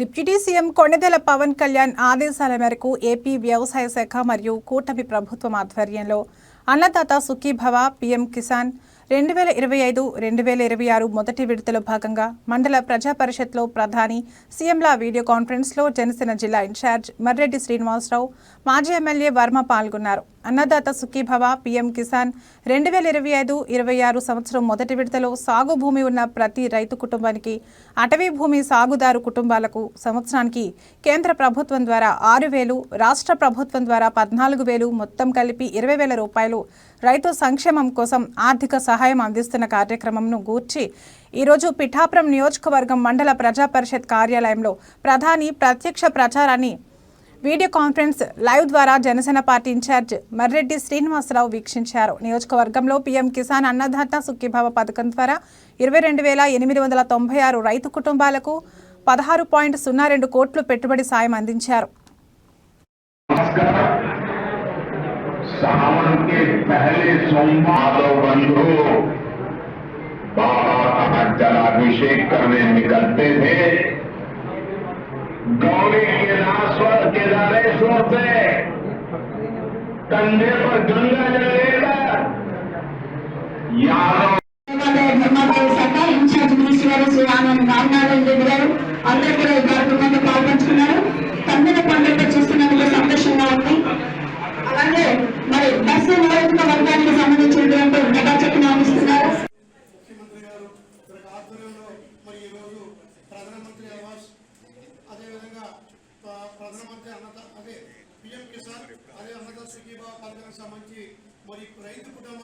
Deputy CM Konidela Pawan Kalyan ఆదేశాల మేరకు AP వ్యవసాయ శాఖ మరియు కూటమి ప్రభుత్వం ఆధ్వర్యంలో అన్నదాత సుఖీభవ పీఎం కిసాన్ రెండు వేల ఇరవై ఐదు రెండు వేల ఇరవై ఆరు మొదటి విడతలో భాగంగా మండల ప్రజా పరిషత్లో ప్రధాని సీఎంల వీడియో కాన్ఫరెన్స్లో జనసేన జిల్లా ఇన్ఛార్జ్ మర్రెడ్డి శ్రీనివాసరావు మాజీ ఎమ్మెల్యే వర్మ పాల్గొన్నారు. అన్నదాత సుఖీభవ పీఎం కిసాన్ రెండు వేల ఇరవై ఐదు ఇరవై ఆరు సంవత్సరం మొదటి విడతలో సాగు భూమి ఉన్న ప్రతి రైతు కుటుంబానికి అటవీ భూమి సాగుదారు కుటుంబాలకు సంవత్సరానికి కేంద్ర ప్రభుత్వం ద్వారా ఆరు వేలు రాష్ట్ర ప్రభుత్వం ద్వారా పద్నాలుగు వేలు మొత్తం కలిపి ఇరవై వేల రూపాయలు రైతు సంక్షేమం కోసం ఆర్థిక సహాయం సహాయం అందిస్తున్న కార్యక్రమంను గూర్చి ఈరోజు పిఠాపురం నియోజకవర్గం మండల ప్రజా పరిషత్ కార్యాలయంలో ప్రధాని ప్రత్యక్ష ప్రచారాన్ని వీడియో కాన్ఫరెన్స్ లైవ్ ద్వారా Janasena party in charge Marreddy Srinivasarao వీక్షించారు. నియోజకవర్గంలో పీఎం కిసాన్ అన్నదాత సుఖీభావ పథకం ద్వారా ఇరవై రెండు వేల ఎనిమిది వందల తొంభై ఆరు రైతు కుటుంబాలకు పదహారు పాయింట్ సున్నా రెండు కోట్లు పెట్టుబడి సాయం అందించారు. के पहले सोमवार बंधु बाबा का जलाभिषेक करने निकलते थे। गौरी केदारेश्वर केदारेश्वर से कंधे पर गंगा जल लेकर यादव ಧರ್ಮದೇವ್ ಸರ್ಕಾರ ಇನ್ಚಾರ್ಜ್ ಮಿನಿಸ್ಟರ್ ಶ್ರೀರಾಮನ್ మరి బస్సు నియోజక వర్గానికి సంబంధించినటువంటి మెగా చెక్ అందిస్తున్నారు ప్రధానమంత్రి ఆవాస్ అదేవిధంగా ప్రధానమంత్రి అన్నద అదే పిఎం కిసాన్ అదే అన్నదాత సుఖీభావ పథకానికి సంబంధించి మరి రైతు కుటుంబ